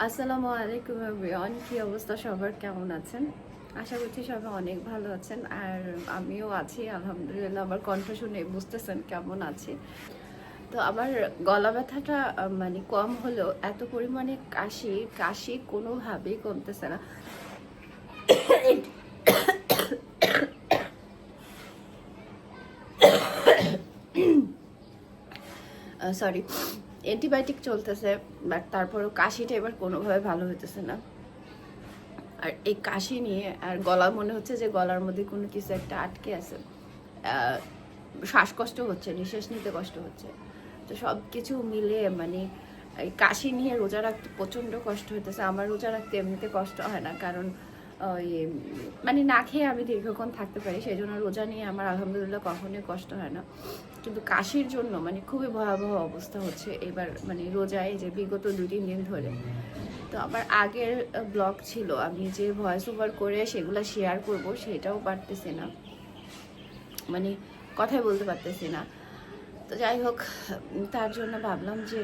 আসসালামু আলাইকুম এভরিওয়ান কি অবস্থা সবার কেমন আছেন আশা করছি সবাই অনেক ভালো আছেন আর আমিও আছি আলহামদুলিল্লাহ আমার কণ্ঠ শুনে বুঝতেছেন কেমন আছি তো আমার গলা ব্যথাটা মানে কম হলেও এত পরিমাণে কাশি কাশি কোনোভাবেই কমতেছে না সরি অ্যান্টিবায়োটিক চলতেছে বাট তারপরেও কাশিটা এবার কোনোভাবে ভালো হইতেছে না। আর এই কাশি নিয়ে আর গলা, মনে হচ্ছে যে গলার মধ্যে কোনো কিছু একটা আটকে আছে। শ্বাসকষ্ট হচ্ছে, নিঃশ্বাস নিতে কষ্ট হচ্ছে। তো সব কিছু মিলে মানে এই কাশি নিয়ে রোজা রাখতে প্রচণ্ড কষ্ট হইতেছে। আমার রোজা রাখতে এমনিতে কষ্ট হয় না, কারণ ওই মানে না খেয়ে আমি দীর্ঘক্ষণ থাকতে পারি সেই জন্য রোজা নিয়ে আমার আলহামদুলিল্লাহ কখনোই কষ্ট হয় না। কিন্তু কাশির জন্য মানে খুবই ভয়াবহ অবস্থা হচ্ছে এবার মানে রোজায় যে বিগত দুই তিন দিন ধরে। তো আমার আগের ব্লগ ছিল, আমি যে ভয়েস ওভার করে সেগুলো শেয়ার করব, সেটাও পারতেছি না। মানে কথাই বলতে পারতেছি না। তো যাই হোক, তার জন্য ভাবলাম যে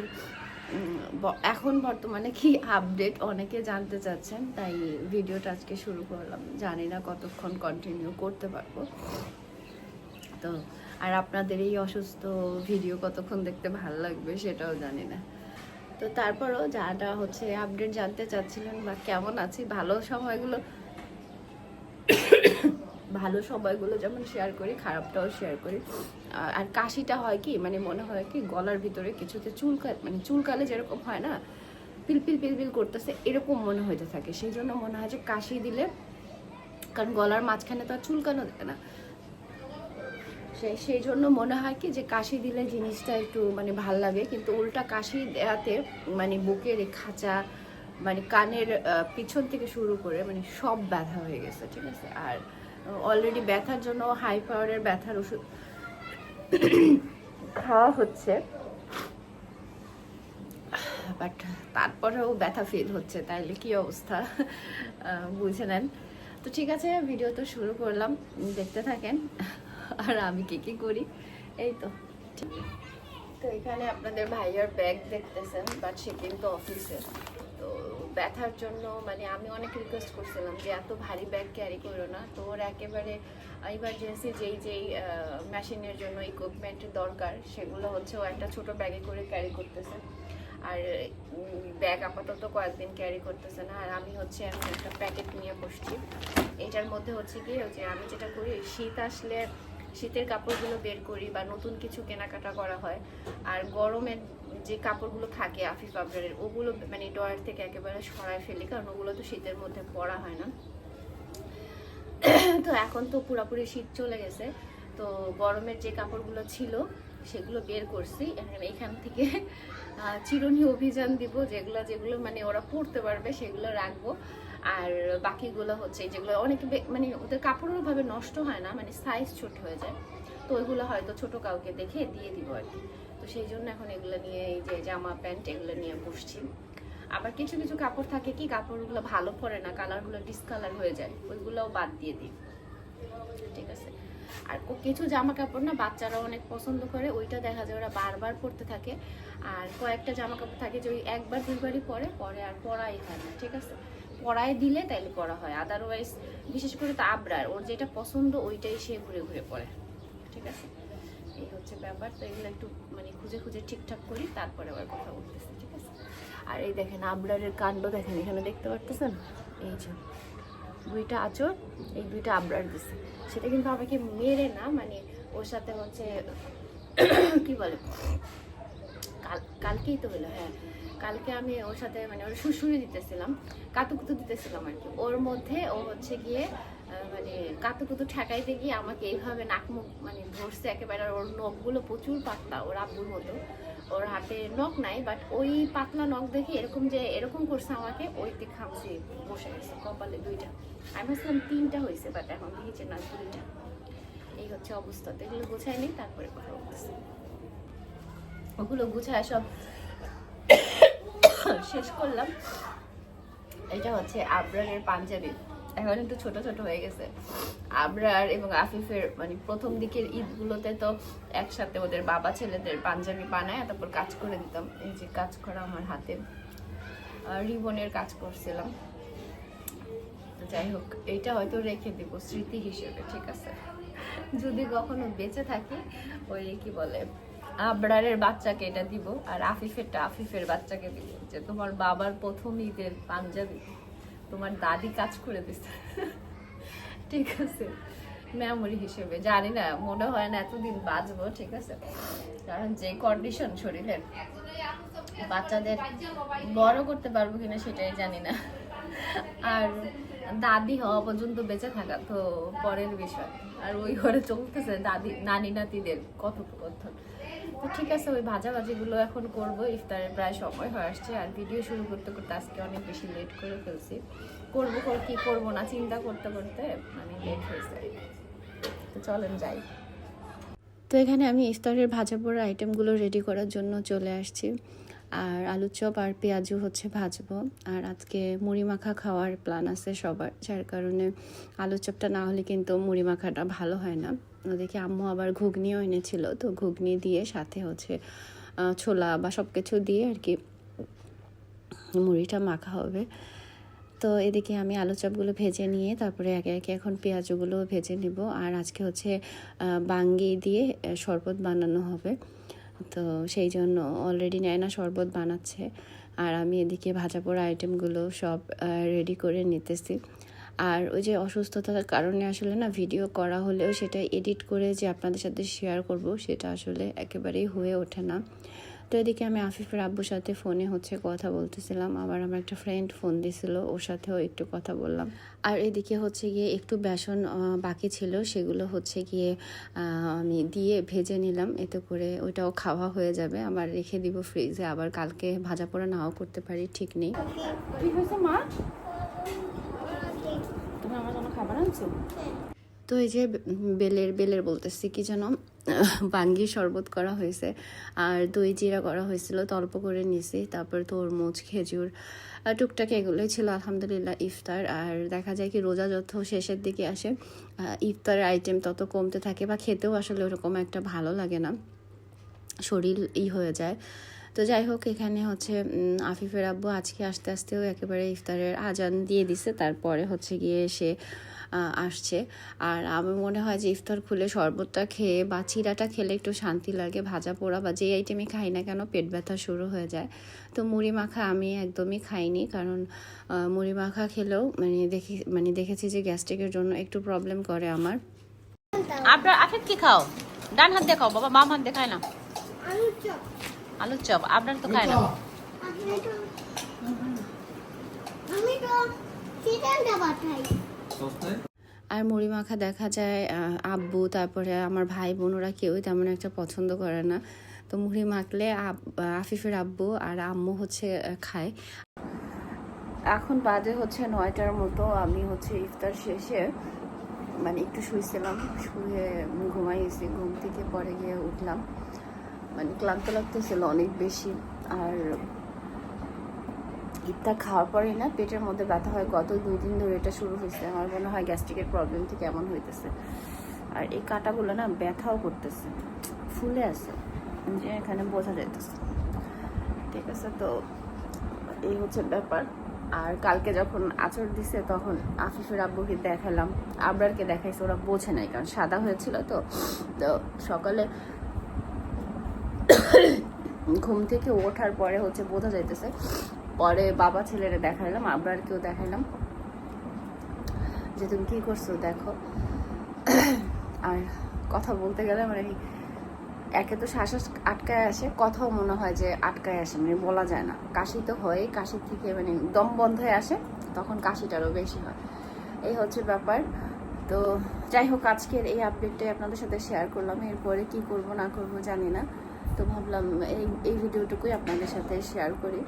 এখন বর্তমানে কি আপডেট অনেকে জানতে চাচ্ছেন, তাই ভিডিওটা আজকে শুরু করলাম। জানি না কতক্ষণ কন্টিনিউ করতে পারব। তো আর আপনাদের এই অসুস্থ ভিডিও কতক্ষণ দেখতে ভালো লাগবে সেটাও জানি না। তো তারপরও যারা হচ্ছে আপডেট জানতে চাচ্ছিলেন বা কেমন আছি, ভালো সময়গুলো ভালো সময়গুলো যেমন শেয়ার করি, খারাপটাও শেয়ার করি। আর কাশিটা হয় কি মানে মনে হয় কি গলার ভিতরে কিছুতে চুলকা মানে চুলকালে যেরকম হয় না পিলপিল পিলপিল করতেছে, এরকম মনে হইতে থাকে। সেই জন্য মনে হয় যে কাশি দিলে কারণ গলার মাঝখানে তো আর চুলকানো দেয় না। সেই সেই জন্য মনে হয় কি যে কাশি দিলে জিনিসটা একটু মানে ভালো লাগে। কিন্তু উল্টা কাশি দেওয়াতে মানে বুকের খাঁচা মানে কানের পিছন থেকে শুরু করে মানে সব ব্যথা হয়ে গেছে, ঠিক আছে? আর অলরেডি ব্যথার জন্য হাই পাওয়ারের ব্যথার ওষুধ খাওয়া হচ্ছে। বাট তারপরেও ব্যথা ফিল হচ্ছে, তাইলে কি অবস্থা? বুঝে নেন। তো ঠিক আছে ভিডিও তো শুরু করলাম। দেখতে থাকেন। আর আমি কি কি করি? এই তো। তো এখানে আপনাদের ভাইয়ার ব্যাগ দেখতেছেন বাট সে কিন্তু অফিসে তো ব্যথার জন্য মানে আমি অনেক রিকোয়েস্ট করছিলাম যে এত ভারী ব্যাগ ক্যারি করো না। তো ওর একেবারে ইমার্জেন্সি যেই যেই মেশিনের জন্য ইকুইপমেন্ট দরকার, সেগুলো হচ্ছে ও একটা ছোট ব্যাগে করে ক্যারি করতেছে। আর ব্যাগ আপাতত কয়েকদিন ক্যারি করতেছে না। আর আমি হচ্ছে আমি একটা প্যাকেট নিয়ে বসছি। এটার মধ্যে হচ্ছে কি যে আমি যেটা করি, শীত আসলে শীতের কাপড়গুলো বের করি বা নতুন কিছু কেনাকাটা করা হয়। আর গরমের যে কাপড়গুলো থাকে আফিফ আবরারের, ওগুলো মানে ডয়ার থেকে একেবারে সরায় ফেলি, কারণ ওগুলো তো শীতের মধ্যে পরা হয় না। তো এখন তো পুরোপুরি শীত চলে গেছে। তো গরমের যে কাপড়গুলো ছিল, সেগুলো বের করছি। এখান থেকে চিরুনি অভিযান দিব, যেগুলো যেগুলো মানে ওরা পড়তে পারবে, সেগুলো রাখব। আর বাকিগুলো হচ্ছে যেগুলো অনেক মানে ওদের কাপড়ের ভাবে নষ্ট হয় না মানে সাইজ ছোট হয়ে যায়। তো ওইগুলো হয়তো ছোট কাউকে দেখে দিয়ে দিব আর কি। তো সেই জন্য এখন এগুলো নিয়ে এই যে জামা, প্যান্ট এগুলো নিয়ে বসছি। আবার কিছু কিছু কাপড় থাকে কি, কাপড়গুলো ভালো পরে না কালারগুলো ডিসকালার হয়ে যায়, ওইগুলোও বাদ দিয়ে দিই। ঠিক আছে? আর কিছু জামা কাপড় না বাচ্চারা অনেক পছন্দ করে, ওইটা দেখা যায় ওরা বারবার পরতে থাকে। আর কয়েকটা জামা কাপড় থাকে যে ওই একবার, দুইবারই পরে পরে আর পরাই হয় না, ঠিক আছে? পরায় দিলে তাইলে পরা হয়। আদারওয়াইজ বিশেষ করে তো আবরার, ওর যেটা পছন্দ ওইটাই সে ঘুরে ঘুরে পড়ে। ঠিক আছে? এই হচ্ছে ব্যাপার। তো এগুলো একটু মানে খুঁজে খুঁজে ঠিকঠাক করি, তারপরে আবার কথা বলতেছি, ঠিক আছে? আর এই দেখেন আবরারের কাণ্ড দেখেন, এখানে দেখতে পারতেছেন? এই যে, দুইটা আচর এই দুইটা আবরার দিছে। সেটা কিন্তু আমাকে মেরে না মানে ওর সাথে হচ্ছে, কি বলে? কাল, কালকেই তো হলো হ্যাঁ। কালকে আমি ওর সাথে মানে ওর শুশুরি দিতেছিলাম, কাতুকুতু দিতেছিলাম আর কি। ওর মধ্যে ও হচ্ছে গিয়ে মানে কাতুকুতু ঠেকাইতে গিয়ে আমাকে এইভাবে নাক মুখ মানে ধরছে একেবারে, আর ওর নখগুলো প্রচুর পাতলা, ওর আব্বুর মতো। ওর হাতে নখ নাই বাট ওই পাতলা নখ দেখে এরকম যে, এরকম করছে আমাকে, ওইতে খামছি বসে গেছে, কপালে দুইটা। আমি ভাবছিলাম তিনটা হয়েছে বাট এখন দেখেছি না, দুইটা। এই হচ্ছে অবস্থা। তো এগুলো নেই, তারপরে কথা বলতেছি। ওগুলো গুছায় সব শেষ করলাম। এটা হচ্ছে আবরারের পাঞ্জাবি। এখন একটু ছোট ছোট হয়ে গেছে। আবরার এবং আফিফের মানে প্রথম দিকের ঈদগুলোতে তো একসাথে ওদের বাবা ছেলেদের পাঞ্জাবি বানায়, তারপর কাজ করে দিতাম। এই যে কাজ করা আমার হাতে। রিবনের কাজ করছিলাম। যাই হোক এইটা হয়তো রেখে দিব স্মৃতি হিসেবে, ঠিক আছে? যদি কখনো বেঁচে থাকি, ওই কি বলে আবরারের বাচ্চাকে এটা দিব আর আফিফেরটা, আফিফের বাচ্চাকে দিব। যে তোমার বাবার প্রথম ঈদের পাঞ্জাবি, তোমার দাদি কাজ করে দিচ্ছে ঠিক আছে মেমোরি হিসেবে। জানি না, মনে হয় না এতদিন বাঁচবো, ঠিক আছে? কারণ যে কন্ডিশন শরীরের, বাচ্চাদের বড় করতে পারব কিনা সেটাই জানি না। আর দাদি হওয়া পর্যন্ত বেঁচে থাকা তো পরের বিষয়। আর ওই ঘরে চলতেছে দাদি নানি নাতিদের কথোপকথন তো ঠিক আছে, ওই ভাজাভাজিগুলো এখন করব। ইফতারের প্রায় সময় হয়ে আসছে, আর ভিডিও শুরু করতে করতে আজকে অনেক বেশি লেট করে ফেলছি। করব কর, কি করব না, চিন্তা করতে করতে মানে লেট হয়েছে তো চলেন যাই। তো এখানে আমি ইফতারের ভাজা পোড়া আইটেমগুলো রেডি করার জন্য চলে আসছি। আর আলুর চপ আর পেঁয়াজু হচ্ছে ভাজবো। আর আজকে মুড়ি মাখা খাওয়ার প্ল্যান আছে সবার, যার কারণে আলুর চপটা না হলে কিন্তু মুড়ি মাখাটা ভালো হয় না। ওদিকে আম্মু আবার ঘুগনিও এনেছিল, তো ঘুগনি দিয়ে সাথে হচ্ছে ছোলা বা সব কিছু দিয়ে আর কি মুড়িটা মাখা হবে। তো এদিকে আমি আলু চপগুলো ভেজে নিয়ে তারপরে একে একে এখন পেঁয়াজগুলো ভেজে নিব। আর আজকে হচ্ছে বাঙ্গি দিয়ে শরবত বানানো হবে। তো সেই জন্য অলরেডি নায়না শরবত বানাচ্ছে। আর আমি এদিকে ভাজা পোড়া আইটেমগুলো সব রেডি করে নিতেছি। আর ওই যে অসুস্থতার কারণে আসলে না ভিডিও করা হলেও সেটা এডিট করে যে আপনাদের সাথে শেয়ার করব, সেটা আসলে একেবারেই হয়ে ওঠে না। তো এদিকে আমি আফিফের আব্বুর সাথে ফোনে হচ্ছে কথা বলতেছিলাম। আবার আমার একটা ফ্রেন্ড ফোন দিছিল ওর সাথেও একটু কথা বললাম। আর এদিকে হচ্ছে গিয়ে একটু বেসন বাকি ছিল সেগুলো হচ্ছে গিয়ে আমি দিয়ে ভেজে নিলাম। এতে করে ওইটাও খাওয়া হয়ে যাবে। আবার রেখে দিব ফ্রিজে আবার কালকে ভাজা পোড়া নাও করতে পারি ঠিক নেই। কি হয়েছে মা? তুমি আমার জন্য খাবার আনছো? তো এই যে বেলের বেলের বলতেছি কি যেন বাঙ্গি শরবত করা হয়েছে। আর দই জিরা করা হয়েছিল, তো অল্প করে নিয়েছি। তারপর তরমুজ, খেজুর টুকটাক এগুলোই ছিল। আলহামদুলিল্লাহ, ইফতার। আর দেখা যায় কি, রোজা যত শেষের দিকে আসে ইফতারের আইটেম তত কমতে থাকে বা খেতেও আসলে ওরকম একটা ভালো লাগে না। শরীর ই হয়ে যায়। তো যাই হোক, এখানে হচ্ছে আফিফের আব্বু আজকে আস্তে আস্তেও একেবারে ইফতারের আজান দিয়ে দিছে। তারপরে হচ্ছে গিয়ে সে আসছে। আর আমার মনে হয় যে ইফতার খুলে শরবতটা খেয়ে বা চিরাটা খেলে একটু শান্তি লাগে ভাজা পোড়া বা যে আইটেমই খাই না কেন পেট ব্যথা শুরু হয়ে যায়। তো মুড়ি মাখা আমি একদমই খাইনি কারণ মুড়ি মাখা খেলেও মানে দেখি মানে দেখেছি যে গ্যাস্ট্রিকের জন্য একটু প্রবলেম করে আমার। আপনার আফিফ কি খাও? ডান হাত দেখাও বাবা বাম হাত দেখায় না? আলুর চপ। আপনার তো খায় না। আমি তো চিকেনটা পাঠাই। আর মুড়ি মাখা দেখা যায় আব্বু, তারপরে আমার ভাই বোনরা কেউই তেমন একটা পছন্দ করে না। তো মুড়ি মাখলে আফিফের আব্বু আর আম্মু হচ্ছে খায়। এখন বাজে হচ্ছে নয়টার মতো, আমি হচ্ছে ইফতার শেষে মানে একটু শুয়েছিলাম শুয়ে ঘুমাইয়েছি ঘুম থেকে পরে গিয়ে উঠলাম। মানে ক্লান্ত লাগতেছিল অনেক বেশি, আর ইফতার খাওয়ার পরে না পেটের মধ্যে ব্যথা হয়। গত দুই দিন ধরে এটা শুরু হয়েছে। আমার মনে হয় গ্যাস্ট্রিকের প্রবলেম থেকে এমন হইতেছে। আর এই কাটাগুলো না ব্যথাও করতেছে। ফুলে আছে। যে এখানে বোঝা যাইতেছে। ঠিক আছে, তো এই হচ্ছে ব্যাপার। আর কালকে যখন আচর দিছে তখন আফিফের আব্বুকে দেখালাম। আবরারকে দেখাইছে, ওরা বোঝে নাই, কারণ সাদা হয়েছিল তো। তো সকালে ঘুম থেকে ওঠার পরে হচ্ছে বোঝা যাইতেছে। পরে বাবা ছেলেরা দেখাইলাম, আবরারকেও দেখাইলাম। যে তুমি কি করছ দেখো। আর কথা বলতে গেলে মানে একে তো শ্বাস আটকায় আসে, কথাও মনে হয় যে আটকায় আসে মানে বলা যায় না। কাশি তো হয় কাশির থেকে মানে দম বন্ধ হয়ে আসে, তখন কাশিটারও বেশি হয়। এই হচ্ছে ব্যাপার। তো যাই হোক, আজকের এই আপডেটটাই আপনাদের সাথে শেয়ার করলাম। এরপরে কি করব, না করব জানি না। তো ভাবলাম এই এই ভিডিওটুকুই আপনাদের সাথে শেয়ার করি।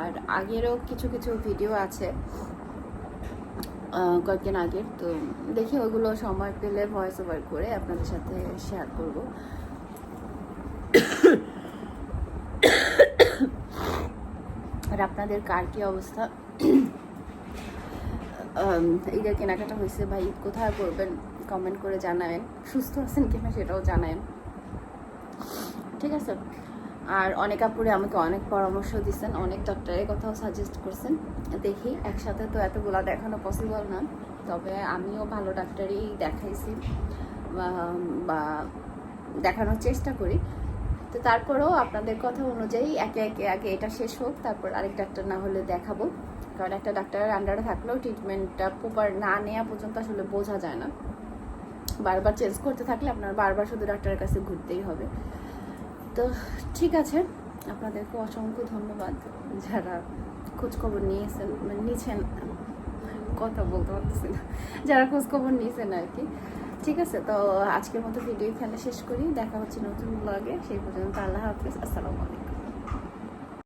আর আগেরও কিছু কিছু ভিডিও আছে কয়েকদিন আগের। তো দেখি ওগুলো সময় পেলে ভয়েস ওভার করে আপনাদের সাথে শেয়ার করব। আর আপনাদের কার কি অবস্থা? ঈদের কেনাকাটা হয়েছে বা ঈদ কোথায় করবেন? কমেন্ট করে জানাবেন সুস্থ আছেন কিনা সেটাও জানাবেন ঠিক আছে? আর অনেক আপুরে আমাকে অনেক পরামর্শ দিচ্ছেন অনেক ডক্টরের কথাও সাজেস্ট করছেন। দেখি, একসাথে তো এতগুলা দেখানো পসিবল না, তবে আমিও ভালো ডাক্তারই দেখাইছি, বা- দেখানোর চেষ্টা করি। তো তারপরেও আপনাদের কথা অনুযায়ী একে একে আগে এটা শেষ হোক, তারপর আরেক ডাক্তার না হলে দেখাবো। কারণ একটা ডাক্তারের আন্ডারে থাকলেও ট্রিটমেন্টটা প্রপার না নেওয়া পর্যন্ত আসলে বোঝা যায় না। বারবার চেঞ্জ করতে থাকলে আপনার বারবার শুধু ডাক্তারের কাছে ঘুরতেই হবে। তো ঠিক আছে আপনাদেরকে অসংখ্য ধন্যবাদ যারা খোঁজখবর নিয়েছেন মানে নিছেন, কথা বলতে পারতেছি না, যারা খোঁজখবর নিয়েছেন আর কি। ঠিক আছে, তো আজকের মতো ভিডিও এখানে শেষ করি, দেখা হচ্ছে নতুন ব্লগে সেই পর্যন্ত আল্লাহ হাফিজ, আসসালামু আলাইকুম।